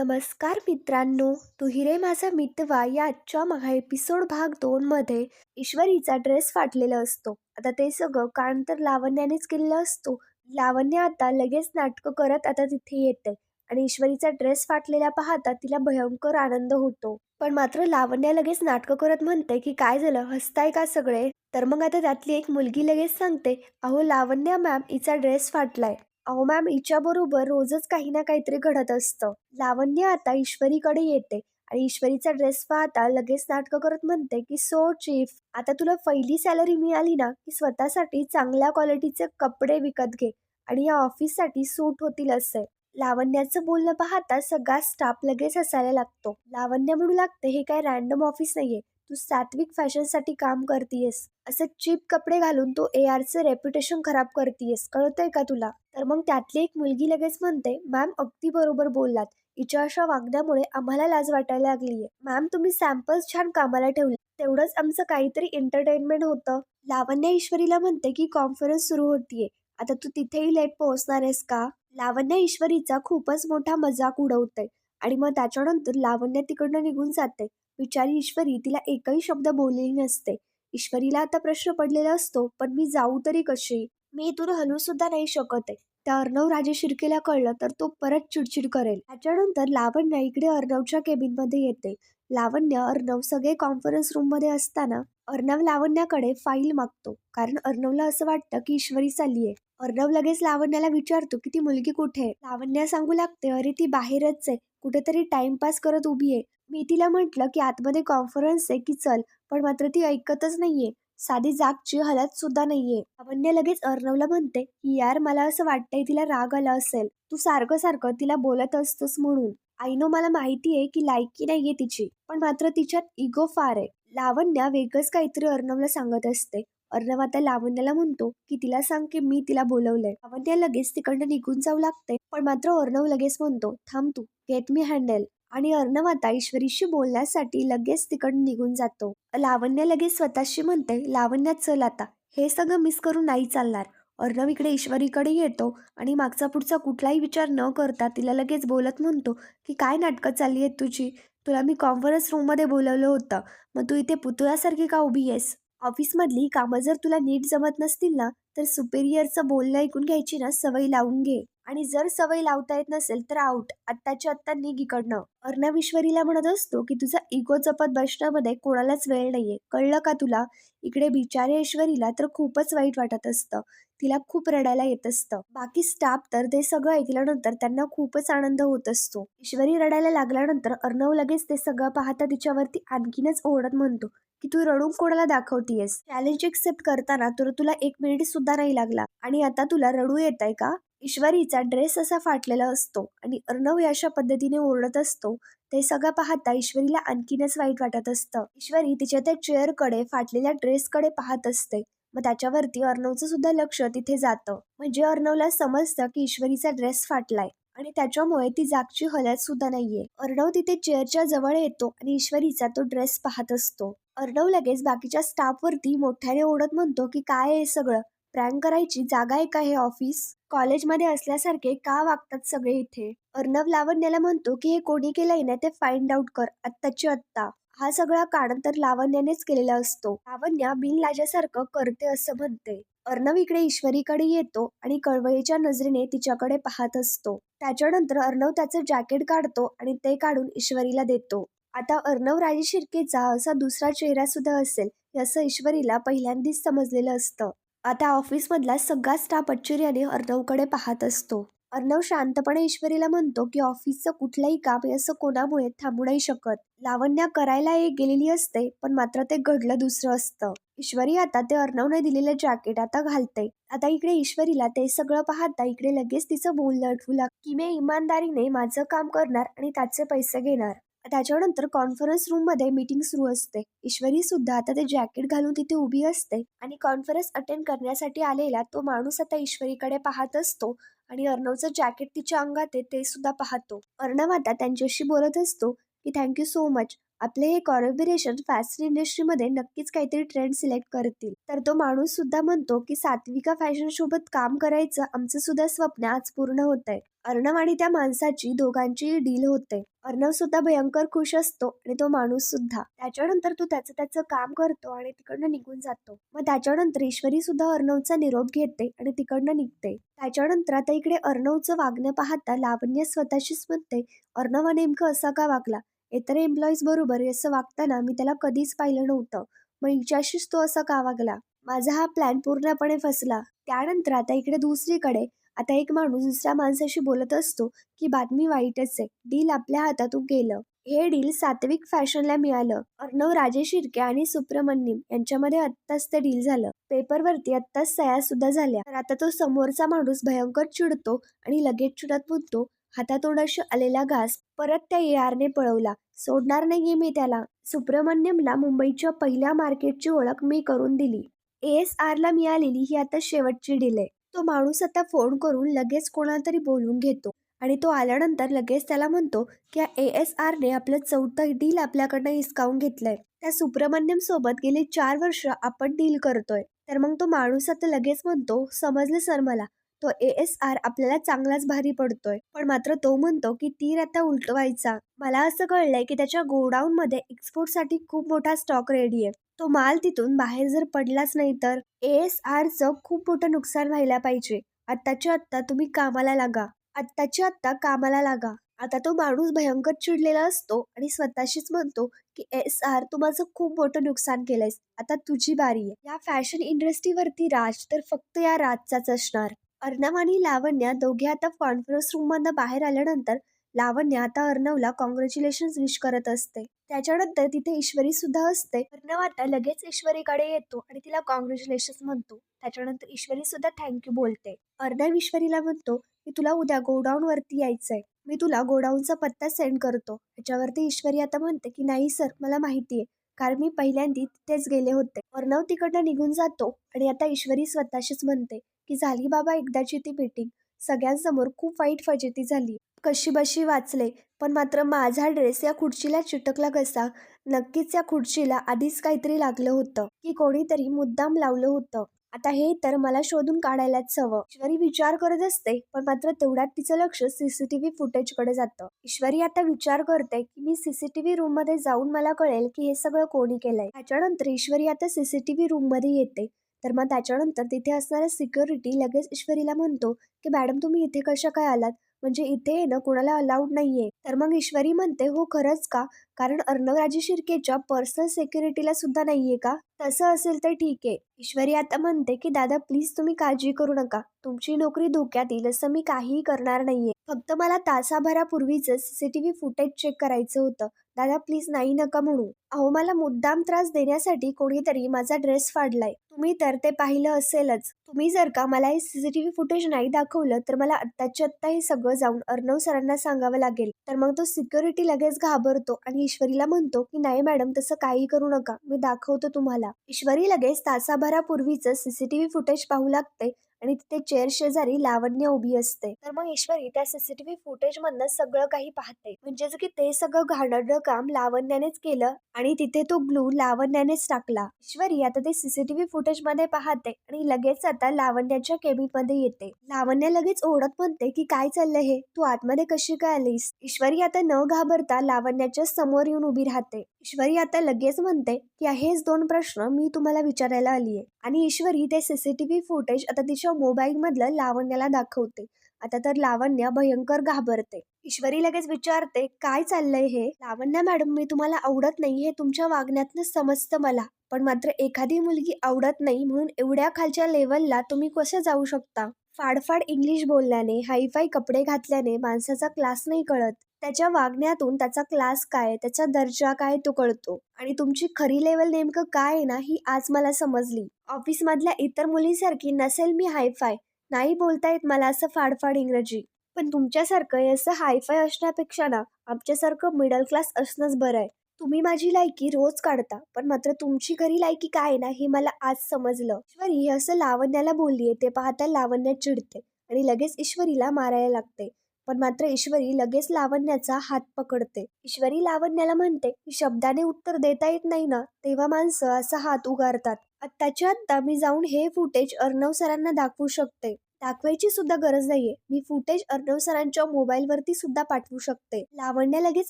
नमस्कार मित्रांनो तू हिरे माझा मितवा या आजच्या महा एपिसोड भाग दोन मध्ये ईश्वरीचा ड्रेस फाटलेला असतो. आता ते सगळं कारण तर लावण्यानेच केलेलं असतो. लावण्य आता लगेच नाटकं करत आता तिथे येते. आणि ईश्वरीचा ड्रेस फाटलेला पाहता तिला भयंकर आनंद होतो. पण मात्र लावण्य लगेच नाटकं करत म्हणते की काय झालं? हसताय का सगळे? तर मग आता त्यातली एक मुलगी लगेच सांगते अहो लावण्य मॅम हिचा ड्रेस फाटलाय. अहो मॅम हिच्याबरोबर रोजच काही ना काहीतरी घडत असतं. लावण्य आता ईश्वरीकडे येते आणि ईश्वरीचा ड्रेस पाहता लगेच नाटकं करत म्हणते की सो चीफ आता तुला पहिली सॅलरी मिळाली ना की स्वतःसाठी चांगल्या क्वालिटीचे कपडे विकत घे आणि या ऑफिससाठी सूट होतील असे. लावण्याचं बोलणं पाहता सगळा स्टाफ लगेच हसायला लागतो. लावण्य म्हणू लागते हे काय रॅन्डम ऑफिस नाहीये. तू सात्विक फॅशनसाठी काम करतीयस. असं चीप कपडे घालून तू ए आरचं रेप्युटेशन खराब करतीयस. कळतंय का तुला? तर मग त्यातली एक मुलगी लगेच म्हणते मॅम अगदी बरोबर बोललात. हिच्या अशा वागण्यामुळे आम्हाला लाज वाटायला लागलीये. मॅम तुम्ही सॅम्पल्स छान कामाला ठेवले. तेवढंच आमचं काहीतरी एंटरटेनमेंट होतं. लावण्य ईश्वरीला म्हणते की कॉन्फरन्स सुरू होतीये. आता तू तिथेही लेट पोहोचणार आहेस का? लावण्य ईश्वरीचा खूपच मोठा मजाक उडवते आणि मग त्याच्यानंतर लावण्य तिकडनं निघून जाते. विचारी ईश्वरी तिला एकही शब्द बोललेली नसते. ईश्वरीला आता प्रश्न पडलेला असतो पण मी जाऊ तरी कशी? मी इथून हलू सुद्धा नाही शकत. आहे त्या अर्णव राजे शिर्केला कळलं तर तो परत चिडचिड करेल. त्याच्यानंतर लावण्य इकडे अर्णवच्या केबिनमध्ये येते. लावण्य अर्णव सगळे कॉन्फरन्स रूममध्ये असताना अर्णव लावण्याकडे फाईल मागतो. कारण अर्णवला असं वाटतं की ईश्वरी चालली आहे. अर्णव लगेच लावण्याला विचारतो की ती मुलगी कुठे आहे? लावण्या सांगू लागते अरे ती बाहेरच आहे. कुठेतरी टाइमपास करत उभी आहे. मी तिला म्हटलं की आतमध्ये कॉन्फरन्स आहे की चल पण मात्र ती ऐकतच नाहीये. साधी जागची हलत सुद्धा नाहीये. अवन्य लगेच अर्णवला म्हणते की यार मला असं वाटतंय तिला राग आला असेल. तू सारखं सारखं तिला बोलत असतोस म्हणून. आईनो मला माहिती आहे की लायकी नाहीये तिची पण मात्र तिच्यात इगो फार आहे. लावण्या वेगळंच काहीतरी अर्णवला सांगत असते. अर्णव आता लावण्याला म्हणतो की तिला सांग की मी तिला बोलवलंय. लावण्या लगेच तिकडनं निघून जाऊ लागते पण मात्र अर्णव लगेच म्हणतो थांब तू गेट मी हँडल आणि अर्णव आता ईश्वरीशी बोलण्यासाठी लगेच तिकडून निघून जातो. लावण्य लगेच स्वतःशी म्हणते लावण्या चल आता. हे सगळं मिस करून नाही चालणार. अर्णव इकडे ईश्वरीकडे येतो आणि मागचा पुढचा कुठलाही विचार न करता तिला लगेच बोलत म्हणतो की काय नाटकं चालली आहेत तुझी? तुला मी कॉन्फरन्स रूममध्ये बोलवलं होतं. मग तू इथे पुतळ्यासारखी का उभी आहेस? ऑफिसमधली कामं जर तुला नीट जमत नसतील ना तर सुपेरियरचं बोलणं ऐकून घ्यायची ना सवय लावून घे. आणि जर सवय लावता येत नसेल तर आउट आत्ताच्या आत्ता निघ इकडनं. अर्णव ईश्वरीला म्हणत असतो की तुझा इगो जपत बसण्यामध्ये कोणालाच वेळ नाहीये. कळलं का तुला? इकडे बिचारे ईश्वरीला तर खूपच वाईट वाटत असतं. तिला खूप रडायला येत असतं. बाकी स्टाफ तर ते सगळं ऐकल्यानंतर त्यांना खूपच आनंद होत असतो. ईश्वरी रडायला लागल्यानंतर अर्णव लगेच ते सगळं पाहता तिच्यावरती आणखीनच ओढत म्हणतो की तू रडून कोणाला दाखवतीयस? चॅलेंज एक्सेप्ट करताना तर तुला एक मिनिट सुद्धा नाही लागला. आणि आता तुला रडू येत आहे का? ईश्वरीचा ड्रेस असा फाटलेला असतो आणि अर्णव या अशा पद्धतीने ओरडत असतो. ते सगळं पाहता ईश्वरीला आणखीनच वाईट वाटत असतं. ईश्वरी तिच्या त्या चेअरकडे फाटलेल्या ड्रेसकडे पाहत असते. मग त्याच्यावरती अर्णवचं सुद्धा लक्ष तिथे जातं. म्हणजे अर्णवला समजतं की ईश्वरीचा ड्रेस फाटलाय आणि त्याच्यामुळे ती जागची हलत सुद्धा नाहीये. अर्णव तिथे चेअरच्या जवळ येतो आणि ईश्वरीचा तो ड्रेस पाहत असतो. अर्णव लगेच बाकीच्या स्टाफवरती मोठ्याने ओढत म्हणतो की काय हे सगळं? प्रँक करायची जागा आहे का हे ऑफिस कॉलेजमध्ये असल्यासारखे का वागतात सगळे इथे? अर्णव लावण्याला म्हणतो की हे कोणी केलंय ना ते फाइंड आउट कर आत्ताची आत्ता. हा सगळा काढ तर लावण्यानेच केलेला असतो. लावण्या बिन लाजासारखं करते असं म्हणते. अर्णव इकडे ईश्वरीकडे येतो आणि कळवळीच्या नजरेने तिच्याकडे पाहत असतो. त्याच्यानंतर अर्णव त्याचं जॅकेट काढतो आणि ते काढून ईश्वरीला देतो. आता अर्णव राजे शिर्केचा असा दुसरा चेहरा सुद्धा असेल असं ईश्वरीला पहिल्यांदाच समजलेलं असतं. आता ऑफिसमधला सगळा स्टाफ आश्चर्याने अर्णवकडे पाहत असतो. अर्णव शांतपणे ईश्वरीला म्हणतो की ऑफिसचं कुठलंही काम हे असं कोणामुळे थांबू नाही शकत. लावण्या करायला एक गेलेली असते पण मात्र ते घडलं दुसरं असतं. ईश्वरी आता ते अर्णवने दिलेलं जॅकेट आता घालते. आता इकडे ईश्वरीला ते सगळं पाहता इकडे लगेच तिचं बोलणं आठवू लाग की मी इमानदारीने माझं काम करणार आणि त्याचे पैसे घेणार. त्याच्यानंतर कॉन्फरन्स रूममध्ये मीटिंग सुरू असते. ईश्वरी सुद्धा आता ते जॅकेट घालून तिथे उभी असते आणि कॉन्फरन्स अटेंड करण्यासाठी आलेला तो माणूस आता ईश्वरीकडे पाहत असतो आणि अर्णवचं जॅकेट तिच्या अंगात आहे ते सुद्धा पाहतो. अर्णव आता त्यांच्याशी बोलत असतो की थँक्यू सो मच आपले हे कॉलॅबरेशन फॅशन इंडस्ट्रीमध्ये नक्कीच काहीतरी ट्रेंड सिलेक्ट करतील. तर तो माणूस सुद्धा म्हणतो की सात्विका फॅशन सोबत काम करायचं आमचं सुद्धा स्वप्न आज पूर्ण होत आहे अर्णव आणि त्या माणसाची दोघांची डील होते. अर्णव सुद्धा भयंकर खुश असतो आणि तो माणूस सुद्धा. त्याच्यानंतर तो त्याचं त्याचं काम करतो आणि तिकडनं निघून जातो. मग त्याच्यानंतर ईश्वरी सुद्धा अर्णवचा निरोप घेते आणि तिकडनं निघते. त्याच्यानंतर आता इकडे अर्णवचं वागणं पाहता लावण्य स्वतःशीच म्हणते अर्णव हा नेमकं असा का वागला? इतर एम्प्लॉईज बरोबर असं वागताना मी त्याला कधीच पाहिलं नव्हतं. मग हिच्याशीच तो असा का वागला? माझा हा प्लॅन पूर्णपणे फसला. त्यानंतर आता इकडे दुसरीकडे आता एक माणूस दुसऱ्या माणसाशी बोलत असतो की बातमी वाईटच आहे. डील आपल्या हातातून गेलं हे डील सात्विक फॅशनला मिळालं. अर्णव राजे शिर्के आणि सुब्रमण्यम यांच्यामध्ये आत्ताच ते डील झालं. पेपरवरती आत्ताच सया सुद्धा झाल्या. तर आता तो समोरचा माणूस भयंकर चिडतो आणि लगेच चिडत म्हणतो हातातोंडाशी आलेला घास परत त्या एआरने पळवला. सोडणार नाहीये मी त्याला सुब्रमण्यमला मुंबईच्या पहिल्या मार्केटची ओळख मी करून दिली. एस आरला मिळालेली ही आता शेवटची डील आहे. तो माणूस आता फोन करून लगेच कोणाला तरी बोलून घेतो. आणि तो आल्यानंतर लगेच त्याला म्हणतो की ए एस आरने आपलं चौथं डील आपल्याकडनं हिसकावून घेतलंय. त्या सुब्रमण्यम सोबत गेले चार वर्ष आपण डील करतोय. तर मग तो माणूस आता लगेच म्हणतो समजलं सर मला. तो ए एस आर आपल्याला चांगलाच भारी पडतोय. पण मात्र तो म्हणतो की तीर आता उलटवायचा. मला असं कळलंय की त्याच्या गोडाऊन मध्ये एक्सपोर्टसाठी खूप मोठा स्टॉक रेडी आहे. तो माल तिथून बाहेर जर पडलाच नाही तर ए एस आरचं खूप मोठं नुकसान व्हायला पाहिजे. आत्ताच्या आत्ता तुम्ही कामाला लागा. आत्ताच्या आत्ता कामाला लागा. आता तो माणूस भयंकर चिडलेला असतो आणि स्वतःशीच म्हणतो की एस आर तू माझं खूप मोठं नुकसान केलंयस. आता तुझी बारी आहे. या फॅशन इंडस्ट्रीवरती राज तर फक्त या राजचाच असणार. अर्णव आणि लावण्या दोघे आता कॉन्फरन्स रूम मधनं बाहेर आल्यानंतर लावण्य आता अर्णवला कॉंग्रॅच्युलेशन विश करत असते. त्याच्यानंतर तिथे ईश्वरी सुद्धा असते. अर्णव आता लगेच ईश्वरीकडे येतो आणि तिला कॉंग्रॅच्युलेशन म्हणतो. त्याच्यानंतर ईश्वरी सुद्धा थँक्यू बोलते. अर्णव ईश्वरीला म्हणतो की तुला उद्या गोडाऊन वरती यायचंय. मी तुला गोडाऊनचा पत्ता सेंड करतो. त्याच्यावरती ईश्वरी आता म्हणते की नाही सर मला माहिती आहे. कारण मी पहिल्यांदी तिथेच गेले होते. अर्णव तिकडनं निघून जातो आणि आता ईश्वरी स्वतःशीच म्हणते की झाली बाबा एकदाची ती मीटिंग सगळ्यांसमोर खूप वाईट फजिती झाली. कशी बशी वाचले? पण मात्र माझा ड्रेस या खुर्चीला चिटकला कसा? नक्कीच या खुर्चीला आधीच काहीतरी लागलं होतं. की कोणीतरी मुद्दाम लावलं होतं. आता हे तर मला शोधून काढायलाच हवं. ईश्वरी विचार करत असते पण मात्र तेवढ्यात तिचं लक्ष सीसीटीव्ही फुटेजकडे जातं. ईश्वरी आता विचार करते की मी सीसीटीव्ही रूममध्ये जाऊन मला कळेल की हे सगळं कोणी केलंय. त्याच्यानंतर ईश्वरी आता सीसीटीव्ही रूममध्ये येते. तर मग त्याच्यानंतर तिथे असणारा सिक्युरिटी लगेच ईश्वरीला म्हणतो की मॅडम तुम्ही इथे कशा काय आलात? म्हणजे इथे येणं कोणाला अलाउड नाहीये. तर मग ईश्वरी म्हणते हो खरंच का? कारण अर्णवराजे शिर्केच्या पर्सनल सिक्युरिटीला सुद्धा नाहीये का? तसं असेल तर ठीक आहे. ईश्वरी आता म्हणते की दादा प्लीज तुम्ही काळजी करू नका. तुमची नोकरी धोक्यात येईल असं मी काहीही करणार नाहीये. फक्त मला तासाभरापूर्वीच सीसीटीव्ही फुटेज चेक करायचं होतं. दादा प्लीज नाही नका म्हणू. अहो मला मुद्दाम त्रास देण्यासाठी कोणीतरी माझा ड्रेस फाडलाय. तुम्ही तर ते पाहिलं असेलच. तुम्ही जर का मला हे सीसीटीव्ही फुटेज नाही दाखवलं तर मला आत्ताच्या आत्ता हे सगळं जाऊन अर्णव सरांना सांगावं लागेल. तर मग तो सिक्युरिटी लगेच घाबरतो आणि ईश्वरीला म्हणतो की नाही मॅडम तसं काही करू नका. मी दाखवतो तुम्हाला. ईश्वरी लगेच तासाभरापूर्वीच सीसीटीव्ही फुटेज पाहू लागते. आणि तिथे चेअर शेजारी लावण्य उभी असते. तर मग ईश्वरी त्या सीसीटीव्ही फुटेज मधनं सगळं काही पाहते. म्हणजेच की ते सगळं घाणडलं काम लावण्यानेच केलं आणि तिथे तो ग्लू लावण्यानेच टाकला. ईश्वरी आता ते सीसीटीव्ही फुटेजमध्ये पाहते आणि लगेच आता लावण्याच्या केबिनमध्ये येते. लावण्य लगेच ओढत म्हणते की काय चाललंय हे? तू आतमध्ये कशी काय आलीस? ईश्वरी आता न घाबरता लावण्याच्या समोर येऊन उभी राहते. ईश्वरी आता लगेच म्हणते या हेच दोन प्रश्न मी तुम्हाला विचारायला आली आहे. आणि ईश्वरी ते सीसीटीव्ही फुटेज आता तिच्या मोबाईलमधलं लावण्याला दाखवते. आता तर लावण्य भयंकर घाबरते. ईश्वरी लगेच विचारते काय चाललंय हे? लावण्या मॅडम मी तुम्हाला आवडत नाही हे तुमच्या वागण्यातनं समजतं मला. पण मात्र एखादी मुलगी आवडत नाही म्हणून एवढ्या खालच्या लेवलला तुम्ही कसे जाऊ शकता? फाडफाड इंग्लिश बोलल्याने हायफाय कपडे घातल्याने माणसाचा क्लास नाही कळत. त्याच्या वागण्यातून त्याचा क्लास काय त्याचा दर्जा काय तो कळतो. आणि तुमची खरी लेवल नेमकं काय आहे ना ही आज मला समजली. ऑफिस मधल्या इतर मुलींसारखी नसेल मी हायफाय नाही बोलता येत मला असं फाडफाड इंग्रजी. पण तुमच्यासारखं असं हायफाय असण्यापेक्षा ना आमच्यासारखं मिडल क्लास असणंच बरं आहे. तुम्ही माझी लायकी रोज काढता पण मात्र तुमची खरी लायकी काय ना हे मला आज समजलं. ईश्वरी हे असं लावण्याला बोललीये ते पाहता लावण्या चिडते आणि लगेच ईश्वरीला मारायला लागते. पण मात्र ईश्वरी लगेच लावण्याचा हात पकडते. ईश्वरी लावण्याला म्हणते की शब्दाने उत्तर देता येत नाही ना तेव्हा माणसं असा हात उगारतात. आत्ताच्या आत्ता मी जाऊन हे फुटेज अर्णव सरांना दाखवू शकते. दाखवायची सुद्धा गरज नाहीये. मी फुटेज अर्णव सरांच्या मोबाईलवरती सुद्धा पाठवू शकते. लावण्या लगेच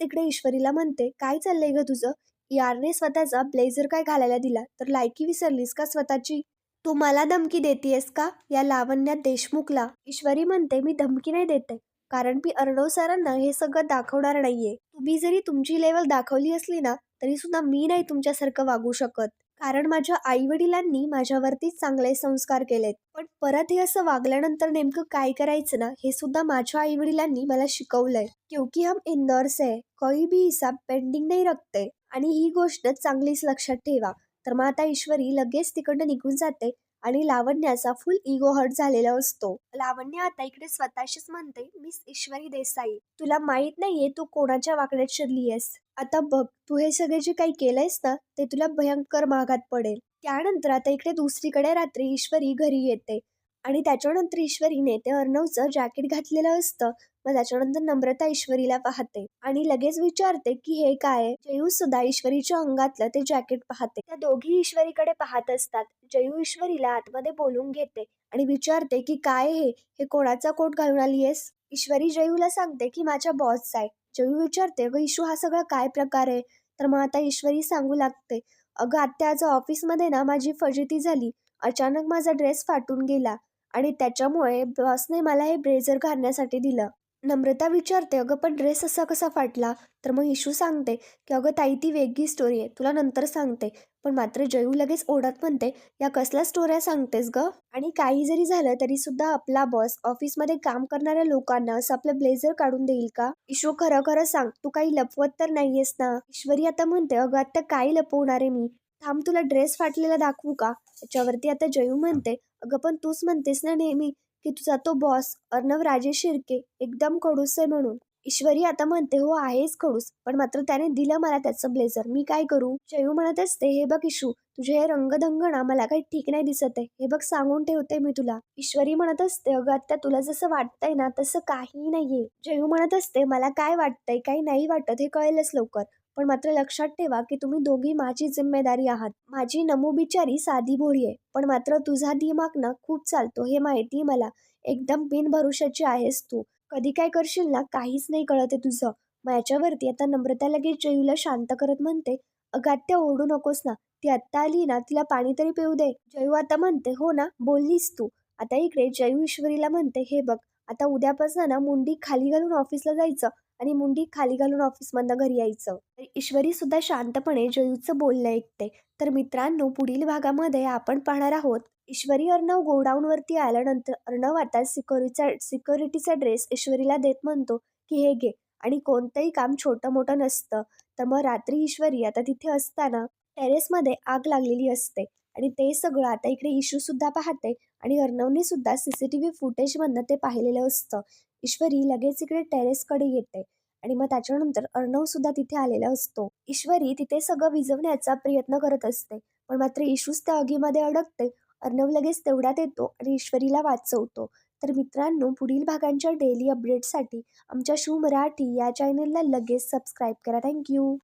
इकडे ईश्वरीला म्हणते काय चाललंय ग तुझं? यारने स्वतःचा ब्लेझर काय घालायला दिला? तर लायकी विसरलीस का स्वतःची? तू मला धमकी देतेयस का? या लावण्या देशमुखला. ईश्वरी म्हणते मी धमकी नाही देते कारण मी अर्णव सरांना हे सगळं दाखवणार नाहीये. तुम्ही जरी तुमची लेवल दाखवली असली ना तरी सुद्धा मी नाही तुमच्यासारखं वागू शकत. कारण माझ्या आई वडिलांनी माझ्यावरतीच चांगले संस्कार केलेत. पण परत हे असं वागल्यानंतर नेमकं काय करायचं ना हे सुद्धा माझ्या आई वडिलांनी मला शिकवलंय. क्योंकि हम इंदौर से कोई भी हिसाब पेंडिंग नाही रखते. आणि ही गोष्ट चांगलीच लक्षात ठेवा. तर मग आता ईश्वरी लगेच तिकडनं निघून जाते. आणि लावण्याचा फुल इगो हर्ट झालेला असतो. लावण्य आता इकडे स्वतःशीच म्हणते मिस ईश्वरी देसाई तुला माहीत नाहीये तू कोणाच्या वाकड्यात शिरली आहेस आता बघ तू हे सगळे जे काही केलंयस ना ते तुला भयंकर महागात पडेल. त्यानंतर आता इकडे दुसरीकडे रात्री ईश्वरी घरी येते आणि त्याच्यानंतर ईश्वरीने ते अर्णवचं जॅकेट घातलेलं असतं. मग त्याच्यानंतर नम्रता ईश्वरीला पाहते आणि लगेच विचारते की हे काय जयू सुद्धा ईश्वरीच्या अंगातलं ते जॅकेट पाहते. त्या दोघी ईश्वरीकडे पाहत असतात. जयू ईश्वरीला आतमध्ये बोलून घेते आणि विचारते की काय हे? हे कोणाचा कोट घालून आली आहेस? ईश्वरी जयूला सांगते की माझ्या बॉसचा आहे. जयू विचारते व इशू हा सगळा काय प्रकार आहे? तर मग आता ईश्वरी सांगू लागते अगं आत्या आज ऑफिसमध्ये ना माझी फजिती झाली. अचानक माझा ड्रेस फाटून गेला आणि त्याच्यामुळे बॉसने मला हे ब्रेझर घालण्यासाठी दिलं. नम्रता विचारते अगं पण ड्रेस असा कसा फाटला? तर मग इशू सांगते की अगं ताई ती वेगळी स्टोरी आहे तुला नंतर सांगते. पण मात्र जयू लगेच ओढत म्हणते या कसल्या स्टोऱ्या सांगतेस ग? आणि काही जरी झालं तरी सुद्धा आपला बॉस ऑफिसमध्ये काम करणाऱ्या लोकांना असं आपलं ब्लेझर काढून देईल का? इशू खरं खरं सांग तू काही लपवत तर नाहीयेस ना? ईश्वरी आता म्हणते अगं आता काय लपवणार आहे मी? थांब तुला ड्रेस फाटलेला दाखवू का? त्याच्यावरती आता जयू म्हणते अगं पण तूच म्हणतेस ना नेहमी की तुझा तो बॉस अर्णव राजेश शिर्के एकदम कडूस आहे म्हणून. ईश्वरी आता म्हणते हो आहेच खडूस पण मात्र त्याने दिलं मला त्याचं ब्लेझर मी काय करू? जयू म्हणत असते हे बघ इशू तुझे हे रंगधंग ना मला काही ठीक नाही दिसत आहे. हे बघ सांगून ठेवते मी तुला. ईश्वरी म्हणत असते अगं आता तुला जसं वाटतंय ना तसं काही नाहीये. जयू म्हणत असते मला काय वाटतंय काही नाही वाटत हे कळेलच लवकर. पण मात्र लक्षात ठेवा की तुम्ही दोघी माझी जिम्मेदारी आहात. माझी नमुबिचारी साधी भोळी आहे पण मात्र तुझा दिमाग ना खूप चालतो हे माहिती मला. एकदम बिनभरोशाची आहेस तू. कधी काय करशील ना काहीच नाही कळत आहे तुझं. मग याच्यावरती आता नम्रता लगेच जयूला शांत करत म्हणते अगं ओढू ओरडू नकोस ना. ती आत्ता आली ना तिला पाणी तरी पिऊ दे. जयू आता म्हणते हो ना बोललीस तू. आता इकडे जयू ईश्वरीला म्हणते हे बघ आता उद्यापासून ना मुंडी खाली घालून ऑफिसला जायचं आणि मुंडी खाली घालून ऑफिसमधनं घरी यायचं. तर ईश्वरी सुद्धा शांतपणे जयूचं बोलणं ऐकते. तर मित्रांनो पुढील भागामध्ये आपण पाहणार आहोत ईश्वरी अर्णव गोडाऊनवरती आल्यानंतर अर्णव आता सिक्युरिटीचा सिक्युरिटीचा ड्रेस ईश्वरीला देत म्हणतो की हे घे. आणि कोणतंही काम छोटं मोठं नसतं. तर मग रात्री ईश्वरी आता तिथे असताना टेरेसमध्ये आग लागलेली असते. आणि ते सगळं आता इकडे इशू सुद्धा पाहते आणि अर्णवने सुद्धा सी सी टी व्ही फुटेजमधनं ते पाहिलेलं असतं. ईश्वरी लगेच इकडे टेरेसकडे येते आणि मग त्याच्यानंतर अर्णव सुद्धा तिथे आलेला असतो. ईश्वरी तिथे सगळं विझवण्याचा प्रयत्न करत असते पण मात्र इशूच त्या आगीमध्ये अडकते. अर्णव लगेच तेवढ्यात येतो आणि ईश्वरीला वाचवतो. तर मित्रांनो पुढील भागांच्या डेली अपडेटसाठी आमच्या शू मराठी या चॅनलला लगेच सबस्क्राईब करा. थँक्यू